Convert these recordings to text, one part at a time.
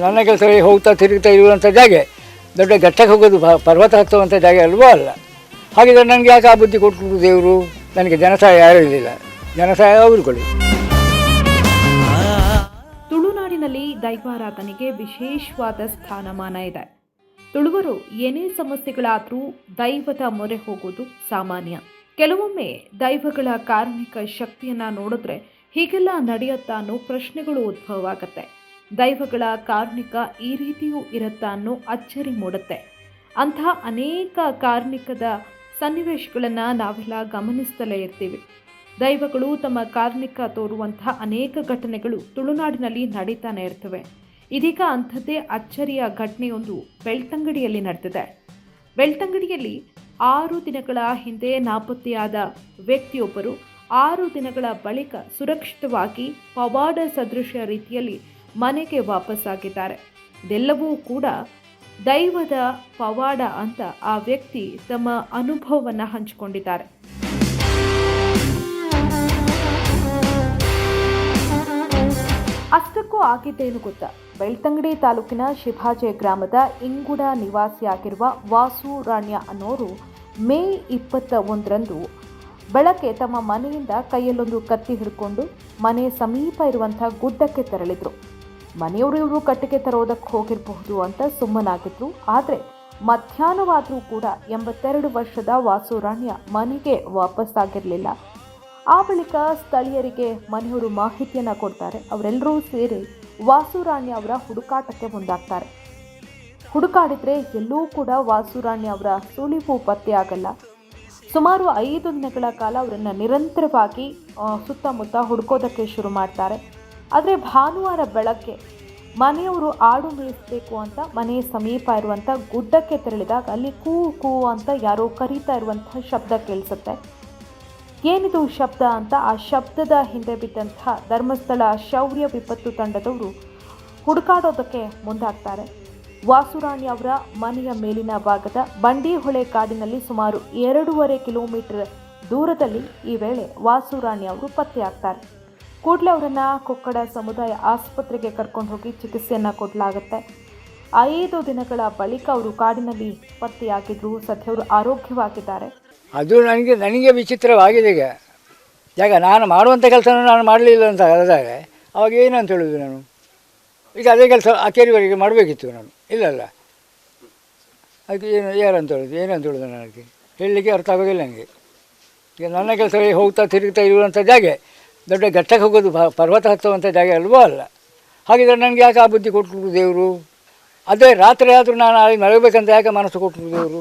ನನ್ನ ಕೆಲಸ ಹೋಗ್ತಾ ತಿರುಗ್ತಾ ಇರುವಂಥ ಜಾಗೆ, ದೊಡ್ಡ ಘಟ್ಟಕ್ಕೆ ಹೋಗೋದು ಪರ್ವತ ಹತ್ತುವಂಥ ಜಾಗ ಅಲ್ವೋ ಅಲ್ಲ? ಹಾಗಿದ್ರೆ ನನಗೆ ಯಾಕೆ ಆ ಬುದ್ಧಿ ಕೊಟ್ಟರು ದೇವರು? ನನಗೆ ಜನಸಹಾಯ ಯಾರೂ ಇರಲಿಲ್ಲ. ಜನಸಹಾಯ ಅವರು ಕೊಡಿ. ತುಳುನಾಡಿನಲ್ಲಿ ದೈವಾರಾಧನೆಗೆ ವಿಶೇಷವಾದ ಸ್ಥಾನಮಾನ ಇದೆ. ತುಳುವರು ಏನೇ ಸಮಸ್ಯೆಗಳಾದರೂ ದೈವದ ಮೊರೆ ಹೋಗೋದು ಸಾಮಾನ್ಯ. ಕೆಲವೊಮ್ಮೆ ದೈವಗಳ ಕಾರ್ಮಿಕ ಶಕ್ತಿಯನ್ನ ನೋಡಿದ್ರೆ ಹೀಗೆಲ್ಲ ನಡೆಯುತ್ತಾ ಅನ್ನೋ ಪ್ರಶ್ನೆಗಳು ಉದ್ಭವ ಆಗತ್ತೆ ದೈವಗಳ ಕಾರ್ಮಿಕ ಈ ರೀತಿಯೂ ಇರುತ್ತಾ ಅನ್ನೋ ಅಚ್ಚರಿ ಮೂಡುತ್ತೆ. ಅಂಥ ಅನೇಕ ಕಾರ್ಣಿಕದ ಸನ್ನಿವೇಶಗಳನ್ನು ನಾವೆಲ್ಲ ಗಮನಿಸ್ತಲೇ ಇರ್ತೀವಿ. ದೈವಗಳು ತಮ್ಮ ಕಾರ್ಣಿಕ ತೋರುವಂತಹ ಅನೇಕ ಘಟನೆಗಳು ತುಳುನಾಡಿನಲ್ಲಿ ನಡೀತಾನೆ ಇರ್ತವೆ. ಇದೀಗ ಅಂಥದ್ದೇ ಅಚ್ಚರಿಯ ಘಟನೆಯೊಂದು ಬೆಳ್ತಂಗಡಿಯಲ್ಲಿ ನಡೆದಿದೆ. ಬೆಳ್ತಂಗಡಿಯಲ್ಲಿ ಆರು ದಿನಗಳ ಹಿಂದೆ ನಾಪತ್ತೆಯಾದ ವ್ಯಕ್ತಿಯೊಬ್ಬರು ಆರು ದಿನಗಳ ಬಳಿಕ ಸುರಕ್ಷಿತವಾಗಿ ಪವಾಡ ಸದೃಶ ರೀತಿಯಲ್ಲಿ ಮನೆಗೆ ವಾಪಸ್ಸಾಗಿದ್ದಾರೆ ಇದೆಲ್ಲವೂ ಕೂಡ ದೈವದ ಪವಾಡ ಅಂತ ಆ ವ್ಯಕ್ತಿ ತಮ್ಮ ಅನುಭವವನ್ನು ಹಂಚಿಕೊಂಡಿದ್ದಾರೆ. ಅಷ್ಟಕ್ಕೂ ಆಗಿದ್ದೇನು ಗೊತ್ತಾ? ಬೆಳ್ತಂಗಡಿ ತಾಲೂಕಿನ ಶಿಭಾಜೆ ಗ್ರಾಮದ ಇಂಗುಡ ನಿವಾಸಿಯಾಗಿರುವ ವಾಸು ರಾಣ್ಯ ಅನ್ನೋರು ಮೇ ಇಪ್ಪತ್ತ ಒಂದರಂದು ಬೆಳಗ್ಗೆ ತಮ್ಮ ಮನೆಯಿಂದ ಕೈಯಲ್ಲೊಂದು ಕತ್ತಿ ಹಿಡ್ಕೊಂಡು ಮನೆ ಸಮೀಪ ಇರುವಂಥ ಗುಡ್ಡಕ್ಕೆ ತೆರಳಿದ್ರು. ಮನೆಯವರು ಇವರು ಕಟ್ಟಿಗೆ ತರೋದಕ್ಕೆ ಹೋಗಿರಬಹುದು ಅಂತ ಸುಮ್ಮನಾಗಿದ್ರು. ಆದರೆ ಮಧ್ಯಾಹ್ನವಾದರೂ ಕೂಡ ಎಂಬತ್ತೆರಡು ವರ್ಷದ ವಾಸುರಾಣ್ಯ ಮನೆಗೆ ವಾಪಸ್ಸಾಗಿರಲಿಲ್ಲ ಆ ಬಳಿಕ ಸ್ಥಳೀಯರಿಗೆ ಮನೆಯವರು ಮಾಹಿತಿಯನ್ನು ಕೊಡ್ತಾರೆ. ಅವರೆಲ್ಲರೂ ಸೇರಿ ವಾಸುರಾಣಿ ಅವರ ಹುಡುಕಾಟಕ್ಕೆ ಮುಂದಾಗ್ತಾರೆ. ಹುಡುಕಾಡಿದ್ರೆ ಎಲ್ಲೂ ಕೂಡ ವಾಸುರಾಣಿ ಅವರ ಸುಳಿವು ಪತ್ತೆಯಾಗಲ್ಲ ಸುಮಾರು ಐದು ದಿನಗಳ ಕಾಲ ಅವರನ್ನು ನಿರಂತರವಾಗಿ ಸುತ್ತಮುತ್ತ ಹುಡುಕೋದಕ್ಕೆ ಶುರು ಮಾಡ್ತಾರೆ. ಆದರೆ ಭಾನುವಾರ ಬೆಳಗ್ಗೆ ಮನೆಯವರು ಆಡು ಮೇಯಿಸಬೇಕು ಅಂತ ಮನೆಯ ಸಮೀಪ ಇರುವಂಥ ಗುಡ್ಡಕ್ಕೆ ತೆರಳಿದಾಗ ಅಲ್ಲಿ ಕೂ ಕೂ ಅಂತ ಯಾರೋ ಕರೀತಾ ಇರುವಂಥ ಶಬ್ದ ಕೇಳಿಸುತ್ತೆ. ಏನಿದು ಶಬ್ದ ಅಂತ ಆ ಶಬ್ದದ ಹಿಂದೆ ಬಿದ್ದಂಥ ಧರ್ಮಸ್ಥಳ ಶೌರ್ಯ ವಿಪತ್ತು ತಂಡದವರು ಹುಡುಕಾಡೋದಕ್ಕೆ ಮುಂದಾಗ್ತಾರೆ. ವಾಸುರಾಣಿ ಅವರ ಮನೆಯ ಮೇಲಿನ ಭಾಗದ ಬಂಡಿಹೊಳೆ ಕಾಡಿನಲ್ಲಿ ಸುಮಾರು ಎರಡೂವರೆ ಕಿಲೋಮೀಟರ್ ದೂರದಲ್ಲಿ ಈ ವೇಳೆ ವಾಸುರಾಣಿ ಅವರು ಪತ್ತೆಯಾಗ್ತಾರೆ. ಕೂಡಲೇ ಅವರನ್ನು ಕೊಕ್ಕಡ ಸಮುದಾಯ ಆಸ್ಪತ್ರೆಗೆ ಕರ್ಕೊಂಡು ಹೋಗಿ ಚಿಕಿತ್ಸೆಯನ್ನು ಕೊಡಲಾಗುತ್ತೆ. ಐದು ದಿನಗಳ ಬಳಿಕ ಅವರು ಕಾಡಿನಲ್ಲಿ ಪತ್ತೆಯಾಗಿದ್ರು ಸದ್ಯ ಅವರು ಆರೋಗ್ಯವಾಗಿದ್ದಾರೆ. ಅದು ನನಗೆ ನನಗೆ ವಿಚಿತ್ರವಾಗಿದೆ ಈಗ. ಯಾಕೆ ನಾನು ಮಾಡುವಂಥ ಕೆಲಸ ನಾನು ಮಾಡಲಿಲ್ಲ ಅಂತ ಹೇಳಿದಾಗ ಅವಾಗ ಏನಂತ ಹೇಳಿದ್ವಿ ನಾನು? ಈಗ ಅದೇ ಕೆಲಸ ಅಕೇರಿವರೆಗೆ ಮಾಡಬೇಕಿತ್ತು ನಾನು. ಇಲ್ಲಲ್ಲ ಅದಕ್ಕೆ ಏನು, ಯಾರಂತ ಹೇಳೋದು, ಏನಂತ ಹೇಳೋದು ನನಗೆ? ಹೇಳಲಿಕ್ಕೆ ಅರ್ಥ ಆಗೋದಿಲ್ಲ ನನಗೆ. ಈಗ ನನ್ನ ಕೆಲಸ ಹೋಗ್ತಾ ತಿರುಗ್ತಾ ಇರುವಂಥ ಜಾಗೆ ದೊಡ್ಡ ಘಟ್ಟಕ್ಕೆ ಹೋಗೋದು ಪರ್ವತ ಹತ್ತುವಂಥ ಜಾಗ ಅಲ್ವೋ ಅಲ್ಲ. ಹಾಗಿದ್ರೆ ನನಗೆ ಯಾಕೆ ಆ ಬುದ್ಧಿ ಕೊಟ್ಟರು ದೇವರು ಅದೇ ರಾತ್ರಿ ಆದರೂ ನಾನು ಅಲ್ಲಿ ಮಲಗಬೇಕಂತ ಯಾಕೆ ಮನಸ್ಸು ಕೊಟ್ಟರು ದೇವರು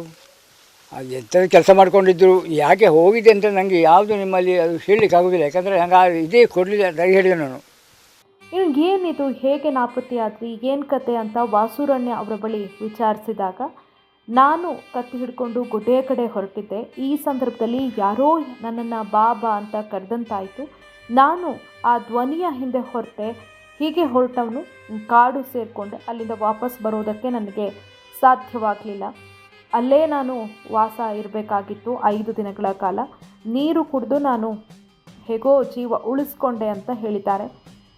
ಅದು ಎಂಥದ್ದು ಕೆಲಸ ಮಾಡಿಕೊಂಡಿದ್ದರು ಯಾಕೆ ಹೋಗಿದೆ ಅಂತ ನನಗೆ ಯಾವುದು ನಿಮ್ಮಲ್ಲಿ ಅದು ಹೇಳಲಿಕ್ಕೆ ಆಗೋದಿಲ್ಲ. ಯಾಕಂದರೆ ನಂಗೆ ಇದೇ ಕೊಡಲಿಲ್ಲ ದಯ ಹೇಳಿದೆ ನಾನು. ಇನ್ನು ಏನಿದು ಹೇಗೆ ನಾಪತ್ತೆಯಾದ್ರಿ, ಏನು ಕತೆ ಅಂತ ವಾಸುರಣ್ಯ ಅವರ ಬಳಿ ವಿಚಾರಿಸಿದಾಗ, ನಾನು ಕತ್ತಿ ಹಿಡ್ಕೊಂಡು ಗುಡ್ಡೆಯ ಕಡೆ ಹೊರಟಿದ್ದೆ. ಈ ಸಂದರ್ಭದಲ್ಲಿ ಯಾರೋ ನನ್ನನ್ನು ಬಾಬಾ ಅಂತ ಕರೆದಂತಾಯಿತು. ನಾನು ಆ ಧ್ವನಿಯ ಹಿಂದೆ ಹೊರಟೆ. ಹೀಗೆ ಹೊರಟವನು ಕಾಡು ಸೇರಿಕೊಂಡೆ ಅಲ್ಲಿಂದ ವಾಪಸ್ ಬರೋದಕ್ಕೆ ನನಗೆ ಸಾಧ್ಯವಾಗಲಿಲ್ಲ. ಅಲ್ಲೇ ನಾನು ವಾಸ ಇರಬೇಕಾಗಿತ್ತು ಐದು ದಿನಗಳ ಕಾಲ. ನೀರು ಕುಡಿದು ನಾನು ಹೇಗೋ ಜೀವ ಉಳಿಸ್ಕೊಂಡೆ ಅಂತ ಹೇಳಿದ್ದಾರೆ.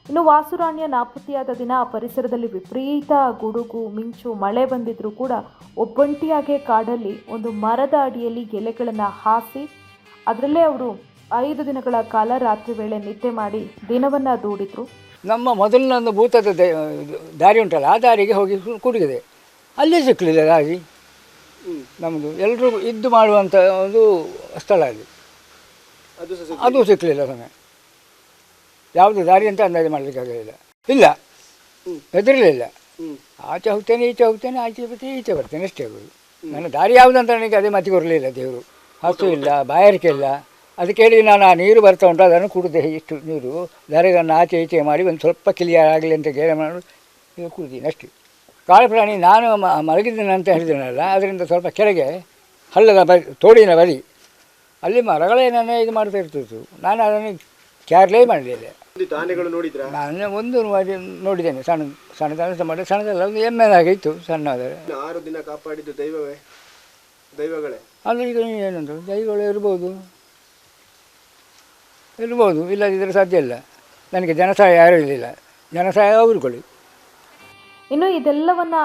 ಇನ್ನು ವಾಸುರಾಣಿಯ ನಾಪತ್ತಿಯಾದ ದಿನ ಆ ಪರಿಸರದಲ್ಲಿ ವಿಪರೀತ ಗುಡುಗು, ಮಿಂಚು, ಮಳೆ ಬಂದಿದ್ದರೂ ಕೂಡ ಒಬ್ಬಂಟಿಯಾಗೆ ಕಾಡಲ್ಲಿ ಒಂದು ಮರದ ಅಡಿಯಲ್ಲಿ ಎಲೆಗಳನ್ನು ಹಾಸಿ, ಅದರಲ್ಲೇ ಅವರು ಐದು ದಿನಗಳ ಕಾಲ ರಾತ್ರಿ ವೇಳೆ ನಿದ್ದೆ ಮಾಡಿ ದಿನವನ್ನು ದೂಡಿದ್ರು. ನಮ್ಮ ಮೊದಲಿನ ಒಂದು ಭೂತದ ದ- ದಾರಿ ಉಂಟಲ್ಲ ಆ ದಾರಿಗೆ ಹೋಗಿ ಸು- ಅಲ್ಲಿ ಅಲ್ಲೇ ಸಿಕ್ಕಲಿಲ್ಲ ದಾರಿ ನಮ್ಮದು ಎಲ್ಲರೂ ಇದ್ದು ಮಾಡುವಂಥ ಒಂದು ಸ್ಥಳ ಅಲ್ಲಿ ಅದು ಸಹ ಅದು ಸಿಕ್ಕಲಿಲ್ಲ ಸಮಯ. ಯಾವುದು ದಾರಿ ಅಂತ ಅಂದಾಜು ಮಾಡಲಿಕ್ಕಾಗಲಿಲ್ಲ. ಇಲ್ಲ. ಹೆದರಲಿಲ್ಲ. ಆಚೆ ಹೋಗ್ತೇನೆ ಈಚೆ ಹೋಗ್ತೇನೆ ಆಚೆ ಬರ್ತೇನೆ ಈಚೆ ಬರ್ತೇನೆ ಅಷ್ಟೇ ಆಗೋದು ನನ್ನ ದಾರಿ ಯಾವುದಂತ ನನಗೆ ಅದೇ ಮತಿ ಕೊರಲಿಲ್ಲ ದೇವರು. ಹಸು ಇಲ್ಲ ಬಾಯಾರಿಕೆ ಇಲ್ಲ. ಅದಕ್ಕೆ ಹೇಳಿ ನಾನು ಆ ನೀರು ಬರ್ತಾ ಉಂಟು ಅದನ್ನು ಕುಡಿದೆ ಇಷ್ಟು ನೀರು. ದಾರಿಗಳನ್ನು ಆಚೆ ಈಚೆ ಮಾಡಿ ಒಂದು ಸ್ವಲ್ಪ ಕ್ಲಿಯರ್ ಆಗಲಿ ಅಂತ ಕೇಳಿ ಮಾಡಿ ನೀವು ಕುಡಿದೀನಿ ಅಷ್ಟೇ. ಕಾಳು ಪ್ರಾಣಿ ನಾನು ಮಲಗಿದ್ದೇನೆ ಅಂತ ಹೇಳಿದ್ದೇನಲ್ಲ ಅದರಿಂದ ಸ್ವಲ್ಪ ಕೆಳಗೆ ಹಳ್ಳದ ಬರಿ ತೋಡಿನ ಬರಿ ಅಲ್ಲಿ ಮರಗಳೇನೇ ಇದು ಮಾಡ್ತಾ ಇರ್ತಿತ್ತು. ನಾನು ಅದನ್ನು ಕ್ಯಾರ್ಲೇ ಮಾಡಲಿಲ್ಲ ನಾನು ಒಂದು ಮಾಡಿ ನೋಡಿದ್ದೇನೆ ಸಣ್ಣ ಸಣ್ಣದ ಮಾಡಿ ಸಣ್ಣದಲ್ಲ ಒಂದು ಎಮ್ಮೆ ಇತ್ತು ಸಣ್ಣದಾದರೆ ಆರು ದಿನ ಕಾಪಾಡಿದ್ದು ದೈವವೇ ದೈವಗಳೇ? ಅಲ್ಲ ಈಗ ಏನಂತ ದೈವಗಳು ಇರ್ಬೋದು. ಇರ್ಬೋದು ಇಲ್ಲದಿದ್ದರೆ ಸಾಧ್ಯ ಇಲ್ಲ. ನನಗೆ ಜನಸಹಾಯ ಯಾರೂ ಇರಲಿಲ್ಲ. ಜನಸಹಾಯ ಅವ್ರುಗಳು ಇನ್ನು ಇದೆಲ್ಲವನ್ನ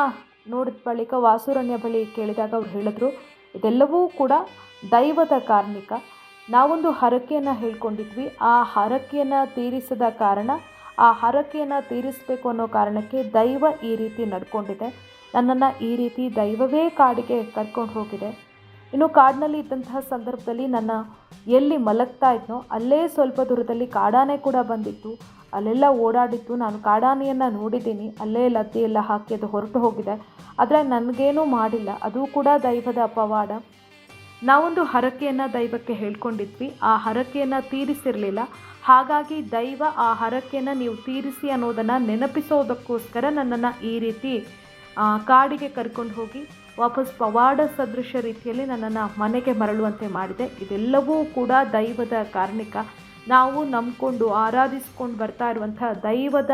ನೋಡಿದ ಬಳಿಕ ವಾಸುರಣ್ಯ ಬಳಿ ಕೇಳಿದಾಗ ಅವ್ರು ಹೇಳಿದ್ರು, ಇದೆಲ್ಲವೂ ಕೂಡ ದೈವದ ಕಾರ್ಮಿಕ. ನಾವೊಂದು ಹರಕೆಯನ್ನು ಹೇಳ್ಕೊಂಡಿದ್ವಿ. ಆ ಹರಕೆಯನ್ನು ತೀರಿಸದ ಕಾರಣ, ಆ ಹರಕೆಯನ್ನು ತೀರಿಸಬೇಕು ಅನ್ನೋ ಕಾರಣಕ್ಕೆ ದೈವ ಈ ರೀತಿ ನಡ್ಕೊಂಡಿದೆ. ನನ್ನನ್ನು ಈ ರೀತಿ ದೈವವೇ ಕಾಡಿಗೆ ಕರ್ಕೊಂಡು ಹೋಗಿದೆ. ಇನ್ನು ಕಾಡಿನಲ್ಲಿ ಇದ್ದಂತಹ ಸಂದರ್ಭದಲ್ಲಿ ನನ್ನ ಎಲ್ಲಿ ಮಲಗ್ತಾ ಇದ್ನೋ ಅಲ್ಲೇ ಸ್ವಲ್ಪ ದೂರದಲ್ಲಿ ಕಾಡಾನೆ ಕೂಡ ಬಂದಿತ್ತು. ಅಲ್ಲೆಲ್ಲ ಓಡಾಡಿತ್ತು ನಾನು ಕಾಡಾನೆಯನ್ನು ನೋಡಿದ್ದೀನಿ. ಅಲ್ಲೇ ಲದ್ದಿ ಎಲ್ಲ ಹಾಕಿ ಅದು ಹೊರಟು ಹೋಗಿದೆ. ಆದರೆ ನನಗೇನೂ ಮಾಡಿಲ್ಲ. ಅದು ಕೂಡ ದೈವದ ಅಪವಾಡ ನಾವೊಂದು ಹರಕೆಯನ್ನು ದೈವಕ್ಕೆ ಹೇಳ್ಕೊಂಡಿದ್ವಿ. ಆ ಹರಕೆಯನ್ನು ತೀರಿಸಿರಲಿಲ್ಲ. ಹಾಗಾಗಿ ದೈವ ಆ ಹರಕೆಯನ್ನು ನೀವು ತೀರಿಸಿ ಅನ್ನೋದನ್ನು ನೆನಪಿಸೋದಕ್ಕೋಸ್ಕರ ನನ್ನನ್ನು ಈ ರೀತಿ ಕಾಡಿಗೆ ಕರ್ಕೊಂಡು ಹೋಗಿ ವಾಪಸ್ ಪವಾಡ ಸದೃಶ ರೀತಿಯಲ್ಲಿ ನನ್ನನ್ನು ಮನೆಗೆ ಮರಳುವಂತೆ ಮಾಡಿದೆ. ಇದೆಲ್ಲವೂ ಕೂಡ ದೈವದ ಕಾರಣಿಕ. ನಾವು ನಂಬಿಕೊಂಡು ಆರಾಧಿಸ್ಕೊಂಡು ಬರ್ತಾ ಇರುವಂಥ ದೈವದ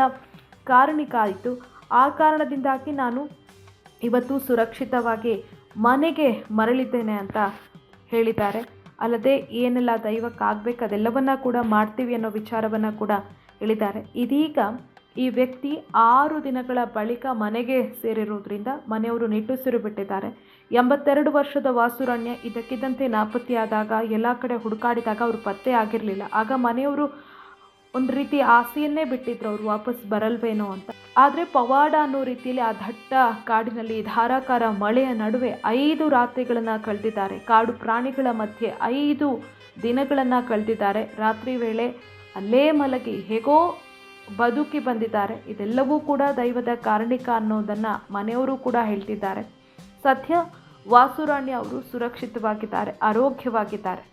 ಕಾರಣಿಕ ಆಯಿತು. ಆ ಕಾರಣದಿಂದಾಗಿ ನಾನು ಇವತ್ತು ಸುರಕ್ಷಿತವಾಗಿ ಮನೆಗೆ ಮರಳಿದ್ದೇನೆ ಅಂತ ಹೇಳಿದ್ದಾರೆ. ಅಲ್ಲದೆ ಏನೆಲ್ಲ ದೈವಕ್ಕಾಗಬೇಕು ಅದೆಲ್ಲವನ್ನ ಕೂಡ ಮಾಡ್ತೀವಿ ಅನ್ನೋ ವಿಚಾರವನ್ನು ಕೂಡ ಹೇಳಿದ್ದಾರೆ. ಇದೀಗ ಈ ವ್ಯಕ್ತಿ ಆರು ದಿನಗಳ ಬಳಿಕ ಮನೆಗೆ ಸೇರಿರುವುದರಿಂದ ಮನೆಯವರು ನಿಟ್ಟುಸಿರು ಬಿಟ್ಟಿದ್ದಾರೆ ಎಂಬತ್ತೆರಡು ವರ್ಷದ ವಾಸುರಣ್ಯ ಇದಕ್ಕಿದ್ದಂತೆ ನಾಪತ್ತೆಯಾದಾಗ ಎಲ್ಲ ಕಡೆ ಹುಡುಕಾಡಿದಾಗ ಅವರು ಪತ್ತೆ ಆಗಿರಲಿಲ್ಲ. ಆಗ ಮನೆಯವರು ಒಂದು ರೀತಿ ಆಸೆಯನ್ನೇ ಬಿಟ್ಟಿದ್ರು, ಅವರು ವಾಪಸ್ ಬರಲ್ವೇನೋ ಅಂತ. ಆದರೆ ಪವಾಡ ಅನ್ನೋ ರೀತಿಯಲ್ಲಿ ಆ ದಟ್ಟ ಕಾಡಿನಲ್ಲಿ ಧಾರಾಕಾರ ಮಳೆಯ ನಡುವೆ ಐದು ರಾತ್ರಿಗಳನ್ನು ಕಳೆದಿದ್ದಾರೆ. ಕಾಡು ಪ್ರಾಣಿಗಳ ಮಧ್ಯೆ ಐದು ದಿನಗಳನ್ನು ಕಳೆದಿದ್ದಾರೆ. ರಾತ್ರಿ ವೇಳೆ ಅಲ್ಲೇ ಮಲಗಿ ಹೇಗೋ ಬದುಕಿ ಬಂದಿದ್ದಾರೆ. ಇದೆಲ್ಲವೂ ಕೂಡ ದೈವದ ಕಾರಣಿಕ ಅನ್ನೋದನ್ನು ಮನೆಯವರು ಕೂಡ ಹೇಳ್ತಿದ್ದಾರೆ. ಸದ್ಯ ವಾಸುರಾಣಿ ಅವರು ಸುರಕ್ಷಿತವಾಗಿದ್ದಾರೆ, ಆರೋಗ್ಯವಾಗಿದ್ದಾರೆ.